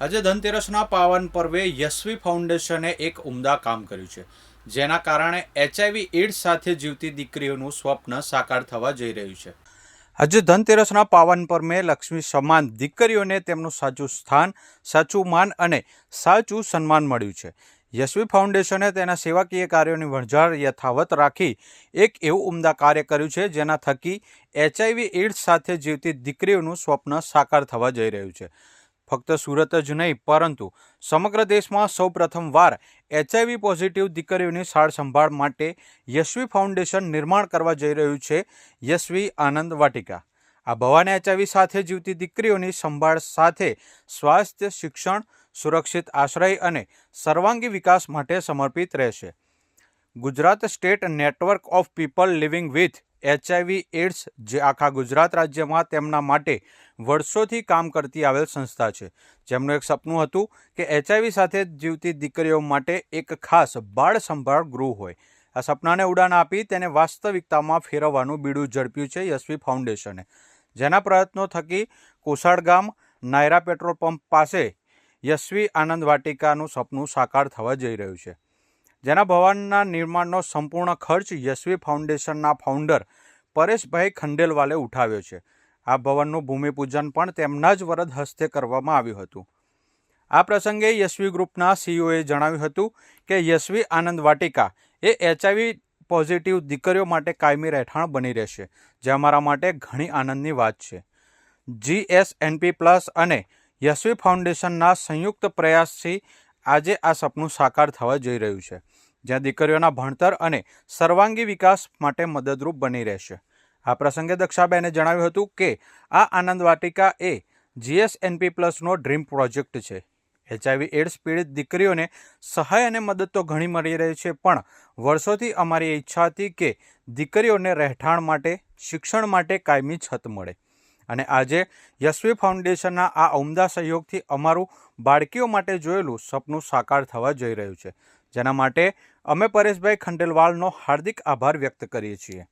આજે ધનતેરસના પાવન પર્વે યશવી ફાઉન્ડેશને એક ઉમદા કામ કર્યું છે, જેના કારણે એચઆઈવી એડ્સ સાથે જીવતી દીકરીઓનું સ્વપ્ન સાકાર થવા જઈ રહ્યું છે. આજે ધનતેરસના પાવન પર્વે લક્ષ્મી સમાન દીકરીઓને તેમનું સાચું સ્થાન, સાચું માન અને સાચું સન્માન મળ્યું છે. યશવી ફાઉન્ડેશને તેના સેવાકીય કાર્યોની વણઝાર યથાવત રાખી એક એવું ઉમદા કાર્ય કર્યું છે, જેના થકી એચઆઈવી એડ્સ સાથે જીવતી દીકરીઓનું સ્વપ્ન સાકાર થવા જઈ રહ્યું છે. ફક્ત સુરત જ નહીં, પરંતુ સમગ્ર દેશમાં સૌ પ્રથમવાર એચઆઈવી પોઝિટિવ દીકરીઓની સાર સંભાળ માટે યશવી ફાઉન્ડેશન નિર્માણ કરવા જઈ રહ્યું છે, યશવી આનંદ વાટિકા. આ ભવાને એચઆઈવી સાથે જીવતી દીકરીઓની સંભાળ સાથે સ્વાસ્થ્ય, શિક્ષણ, સુરક્ષિત આશ્રય અને સર્વાંગી વિકાસ માટે સમર્પિત રહેશે. Gujarat state network of people living with HIV AIDS જે આખા ગુજરાત રાજ્યમાં તેમના માટે વર્ષોથી કામ કરતી આવેલ સંસ્થા છે. જેમનું એક સપનું હતું કે એચઆઈવી સાથે જીવતી દીકરીઓ માટે એક ખાસ બાળ સંભાળ ગૃહ હોય. આ સપનાને ઉડાન આપી તેને વાસ્તવિકતામાં ફેરવવાનું બીડું ઝડપ્યું છે યશવી ફાઉન્ડેશને. જેના પ્રયત્નો થકી કોસાડ ગામ નાયરા પેટ્રોલ પંપ પાસે યશવી આનંદ વાટિકાનું સપનું સાકાર થવા જઈ રહ્યું છે. જેના ભવનના નિર્માણનો સંપૂર્ણ ખર્ચ યશવી ફાઉન્ડેશનના ફાઉન્ડર પરેશભાઈ ખંડેલવાલે ઉઠાવ્યો છે. આ ભવનનું ભૂમિપૂજન પણ તેમના જ વરદ હસ્તે કરવામાં આવ્યું હતું. આ પ્રસંગે યશવી ગ્રુપના સીઈઓએ જણાવ્યું હતું કે યશવી આનંદ વાટિકા એ એચઆઈવી પોઝિટિવ દીકરીઓ માટે કાયમી રહેઠાણ બની રહેશે, જે અમારા માટે ઘણી આનંદની વાત છે. જીએસએનપી પ્લસ અને યશવી ફાઉન્ડેશનના સંયુક્ત પ્રયાસથી આજે આ સપનું સાકાર થવા જઈ રહ્યું છે. જ્યાં દીકરીઓના ભણતર અને સર્વાંગી વિકાસ માટે મદદરૂપ બની રહેશે. આ પ્રસંગે દક્ષાબેને જણાવ્યું હતું કે, આ આનંદ વાટિકા એ જીએસએનપી પ્લસનો ડ્રીમ પ્રોજેક્ટ છે. એચઆઈવી એડ્સ પીડિત દીકરીઓને સહાય અને મદદ તો ઘણી મળી રહી છે, પણ વર્ષોથી અમારી ઈચ્છા હતી કે દીકરીઓને રહેઠાણ માટે, શિક્ષણ માટે કાયમી છત મળે. અને આજે યશવી ફાઉન્ડેશનના આ ઉમદા સહયોગથી અમારું બાળકીઓ માટે જોયેલું સપનું સાકાર થવા જઈ રહ્યું છે. જેના માટે અમે પરેશભાઈ ખંડેલવાલનો હાર્દિક આભાર વ્યક્ત કરીએ છીએ.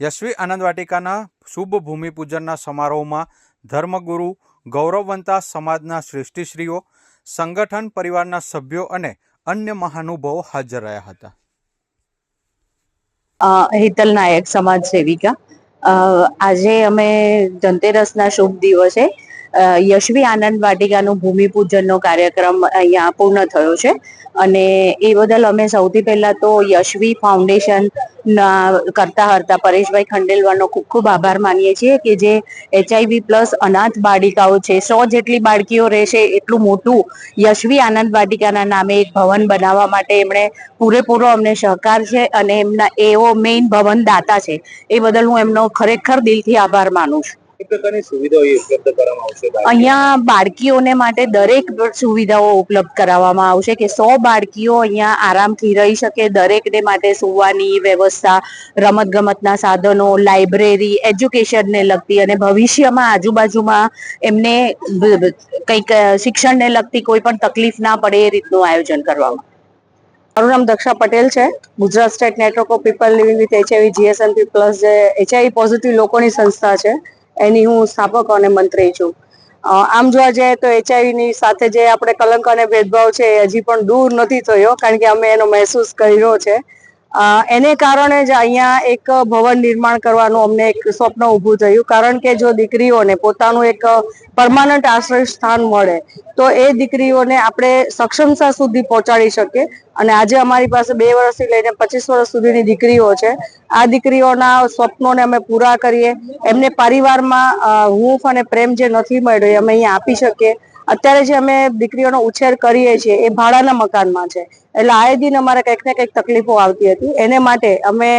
યશવી આનંદ વાટિકાના શુભ ભૂમિપૂજનના સમારોહમાં ધર્મગુરુ ગૌરવવંતા સમાજના શ્રેષ્ઠીશ્રીઓ, સંગઠન પરિવારના સભ્યો અને અન્ય મહાનુભાવો હાજર રહ્યા હતા. હેતલ નાયક સમાજ સેવિકા આજે અમે ધનતેરસના શુભ દિવસે યશવી આનંદ વાટિકાનું ભૂમિપૂજનનો કાર્યક્રમ અહીંયા પૂર્ણ થયો છે. અને એ બદલ અમે સૌથી પહેલા તો યશવી ફાઉન્ડેશન કરતા હરતા પરેશભાઈ ખંડેલવાનો ખૂબ ખૂબ આભાર માનીએ છીએ કે જે એચઆઈવી પ્લસ અનાથ બાળિકાઓ છે, સો જેટલી બાળકીઓ રહેશે એટલું મોટું યશવી આનંદ વાટિકાના નામે એક ભવન બનાવવા માટે એમણે પૂરેપૂરો અમને સહકાર છે અને એમના એવો મેઇન ભવન દાતા છે. એ બદલ હું એમનો ખરેખર દિલથી આભાર માનું છું. અહીંયા બાળકીઓને માટે દરેક સુવિધાઓ ઉપલબ્ધ કરાવવામાં આવશે કે સો બાળકીઓ અહીંયા આરામથી રહી શકે દરેકને માટે સુવાની વ્યવસ્થા રમત ગમતના સાધનો, લાઇબ્રેરી, એજ્યુકેશનને લગતી અને ભવિષ્યમાં આજુબાજુમાં એમને કંઈક શિક્ષણને લગતી કોઈ પણ તકલીફ ના પડે એ રીતનું આયોજન કરવામાં. મારું નામ દક્ષા પટેલ છે. Gujarat state network of people living with HIV GSMP plus જે એચઆઈવી પોઝિટિવ લોકોની સંસ્થા છે. એની હું સ્થાપક અને મંત્રી છું. આમ જોવા જઈએ તો એચઆઈવી ની સાથે જે આપણે કલંક અને ભેદભાવ છે એ હજી પણ દૂર નથી થયો, કારણ કે અમે એનો મહેસૂસ કર્યો છે. એને કારણે જ અહીંયા એક ભવન નિર્માણ કરવાનું અમને એક સ્વપ્ન ઊભું થયું. કારણ કે જો દીકરીઓને પોતાનું એક પરમાનન્ટ આશ્રય સ્થાન મળે, તો એ દીકરીઓને આપણે સક્ષમતા સુધી પહોંચાડી શકીએ. અને આજે અમારી પાસે બે વર્ષથી લઈને પચીસ વર્ષ સુધીની દીકરીઓ છે. આ દીકરીઓના સ્વપ્નોને અમે પૂરા કરીએ. એમને પરિવારમાં હૂંફ અને પ્રેમ જે નથી મળ્યો એ અમે અહીંયા આપી શકીએ. અત્યારે જે અમે દીકરીઓનો ઉછેર કરીએ છીએ એ ભાડાના મકાનમાં છે. એટલે આએ દિન અમારે કંઈક ને કંઈક તકલીફો આવતી હતી. એને માટે અમે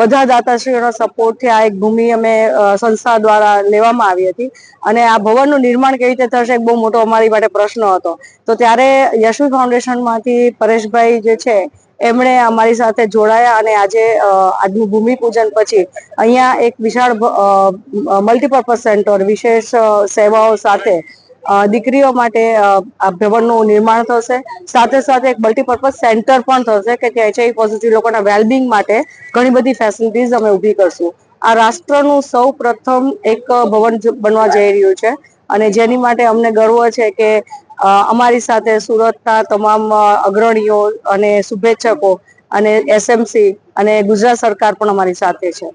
બધા દાતાશ્રીઓના સપોર્ટથી આ એક ભૂમિ અમે સંસ્થા દ્વારા લેવામાં આવી હતી. અને આ ભવનનું નિર્માણ કેવી રીતે થશે એક બહુ મોટો અમારી માટે પ્રશ્ન હતો. તો ત્યારે યશવી ફાઉન્ડેશનમાંથી પરેશભાઈ જે છે, એમણે અમારી સાથે જોડાયા અને આજે આજનું ભૂમિપૂજન પછી અહીંયા એક વિશાળ મલ્ટીપર્પઝ સેન્ટર વિશેષ સેવાઓ સાથે દીકરીઓ માટે આ ભવનનું નિર્માણ થશે. સાથે સાથે એક મલ્ટીપર્પઝ સેન્ટર પણ થશે કે ત્યાં એચઆઈ પોઝિટિવ લોકોના વેલબિંગ માટે ઘણી બધી ફેસિલિટીઝ અમે ઊભી કરશું. આ રાષ્ટ્રનું સૌ પ્રથમ એક ભવન બનવા જઈ રહ્યું છે અને જેની માટે અમને ગર્વ છે કે અમારી સાથે સુરતના તમામ અગ્રણીઓ અને શુભેચ્છકો અને એસએમસી અને ગુજરાત સરકાર પણ અમારી સાથે છે.